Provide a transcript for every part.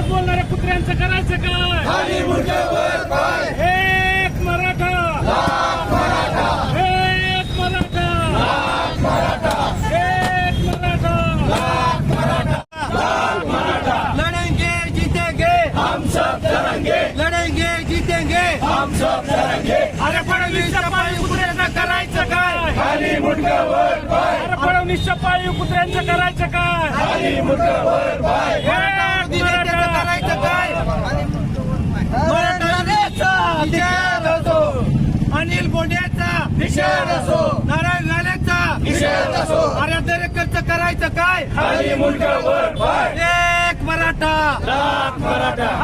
बोलणाऱ्या कुत्र्यांचं करायचं काय एक मराठा एक मराठा एक मराठा लड़ेंगे जीतेंगे हम सब लड़ेंगे लढेंगे जीतेंगे हम सब लड़ेंगे अरे फडणवीसच्या पाळीव कुत्र्यांचं करायचं काय अरे पाळीव कुत्र्यांचं करायचं काय? एक त्याचं मराठा. करायचं काय? मराठा अनिल बोंड्याचा निषेध असो. नारायण राणेचा निषेध असो. अरे दरेकरचं करायचं काय? एक मराठा.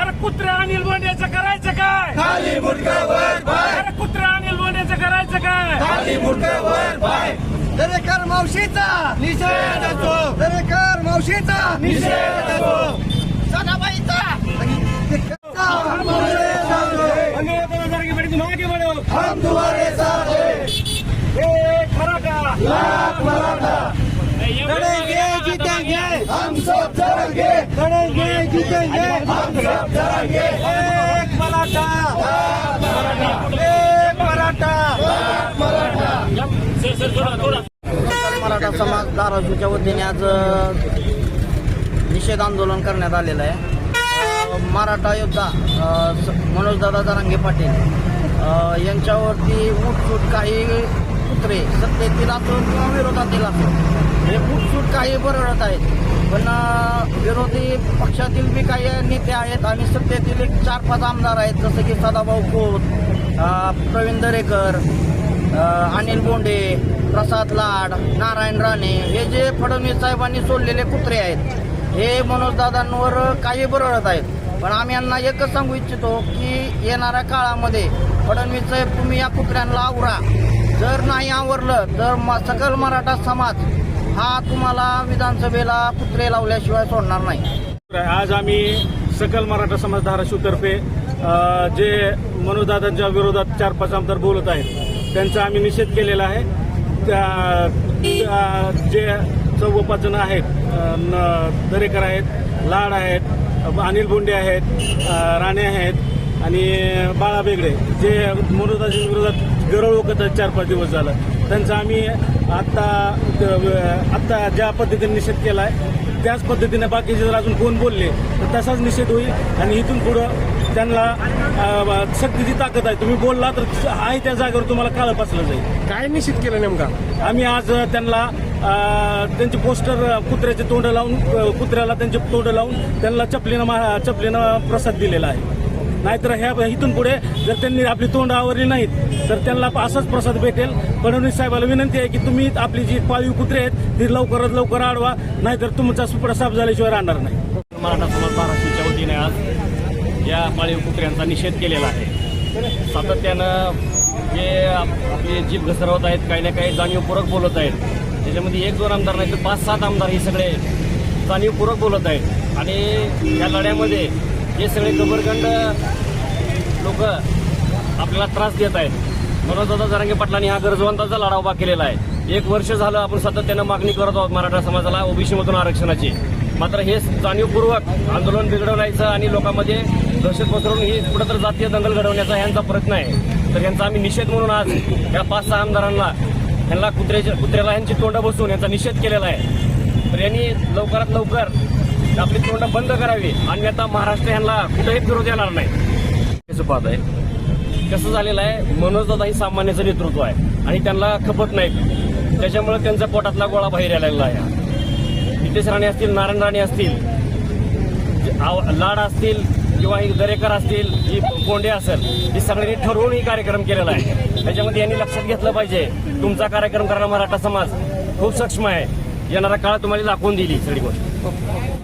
अरे कुत्र्या अनिल बोंड्याचं करायचं काय? खाली मुंडका वर अरे कुत्र्या अनिल बोंड्याचं करायचं काय? खाली मुंडका वर दरेकर मावशीचा निषेध असो. दरेकर मावशीचा निषेध असो. असो. मागे बढो हम तुम्हारे साथ हैं एक मराठा. लाख मराठा लड़ेंगे जीतेंगे हम सब लड़ेंगे लड़ेंगे जीतेंगे हम सब लड़ेंगे एक मराठा एक मराठा मराठा समाज धाराशिवच्या वतीने आज निषेध आंदोलन करण्यात आलेलं आहे. मराठा योद्धा स- मनोजदादा जरांगे पाटील यांच्यावरती उठसूट काही कुत्रे सत्तेतील असो किंवा विरोधातील असो हे उठसूट काही बरळत आहेत. पण विरोधी पक्षातील बी काही नेते आहेत आणि सत्तेतील एक चार पाच आमदार आहेत जसं की सदाभाऊ खोत प्रवीण दरेकर अनिल बोंडे प्रसाद लाड नारायण राणे हे जे फडणवीस साहेबांनी सोडलेले कुत्रे आहेत हे मनोजदादांवर काही बरळत आहेत. पण आम्ही यांना एकच सांगू इच्छितो की येणाऱ्या काळामध्ये फडणवीस साहेब तुम्ही या कुत्र्यांना आवरा. जर नाही आवरलं तर म- सकल मराठा समाज हा तुम्हाला विधानसभेला कुत्रे लावल्याशिवाय सोडणार नाही. आज आम्ही सकल मराठा समाज धाराशिवतर्फे जे मनोजदादांच्या विरोधात चार पाच आमदार बोलत आहेत त्यांचा आम्ही निषेध केलेला आहे. त्या जे चौघ जण आहेत दरेकर आहेत लाड आहेत अनिल बोंडे आहेत राणे आहेत आणि बाळा बेगडे जे मनोजदाच्या विरोधात गरळ ओकत आहेत चार पाच दिवस झालं. त्यांचा आम्ही आत्ता आत्ता ज्या पद्धतीने निषेध केला आहे त्याच पद्धतीने बाकीचे जर अजून कोण बोलले तर तसाच निषेध होईल. आणि इथून पुढं त्यांना सक्तीची ताकद आहे. तुम्ही बोलला तर आहे त्या जागेवर तुम्हाला काळं पासलं जाईल. काय निश्चित केलं नेमका? आम्ही आज त्यांना त्यांचे पोस्टर कुत्र्याचे तोंड लावून कुत्र्याला त्यांचे तोंड लावून त्यांना चपलीनं चपलीनं प्रसाद दिलेला आहे. नाहीतर ह्या इथून पुढे जर त्यांनी आपली तोंड आवरली नाहीत तर त्यांना असाच प्रसाद भेटेल. फडणवीस साहेबाला विनंती आहे की तुम्ही आपली जी पाळीव कुत्रे आहेत ती लवकरात लवकर आडवा नाहीतर तुमचा सुप्रसाद झाल्याशिवाय राहणार नाही. मराठा समाज धाराशिवच्या वतीने आज या पाळीव कुत्र्यांचा निषेध केलेला आहे. सातत्यानं जे आपले जीभ घसरवत आहेत काही ना काही जाणीवपूर्वक बोलत आहेत. त्याच्यामध्ये एक दोन आमदार नाही तर पाच सात आमदार हे सगळे जाणीवपूर्वक बोलत आहेत. आणि या लढ्यामध्ये हे सगळे कबरखंड लोक आपल्याला त्रास देत आहेत. मनोजदादा जरांगे पाटलांनी हा गरजवंताचा लढा उभा केलेला आहे. एक वर्ष झालं आपण सातत्यानं मागणी करत आहोत मराठा समाजाला ओबीसीमधून आरक्षणाची. मात्र हे जाणीवपूर्वक आंदोलन बिघडवण्याचं आणि लोकांमध्ये दहशत पसरवून ही कुठंतरी जातीय दंगल घडवण्याचा यांचा प्रयत्न आहे. तर यांचा आम्ही निषेध म्हणून आज या पाच सहा आमदारांना यांना कुत्र्याच्या कुत्र्याला यांची तोंड बसून यांचा निषेध केलेला आहे. तर यांनी लवकरात लवकर आपली तोंड बंद करावी. आणि आता महाराष्ट्र यांना कुठेही फिरू देणार नाही. कसं आहे. कसं झालेलं आहे? मनोजदादा ही सामान्याचं नेतृत्व आहे. आणि त्यांना खपत नाही. त्याच्यामुळे त्यांचा पोटातला गोळा बाहेर आलेला आहे. नितेश राणे असतील नारायण राणे असतील आव- लाड असतील किंवा ही दरेकर असतील ही कोंडे असेल ही सगळ्यांनी ठरवून ही कार्यक्रम केलेला आहे. त्याच्यामध्ये यांनी लक्षात घेतलं पाहिजे. तुमचा कार्यक्रम करणारा मराठा समाज खूप सक्षम आहे. येणारा काळ तुम्हाला दाखवून दिली सगळी गोष्ट.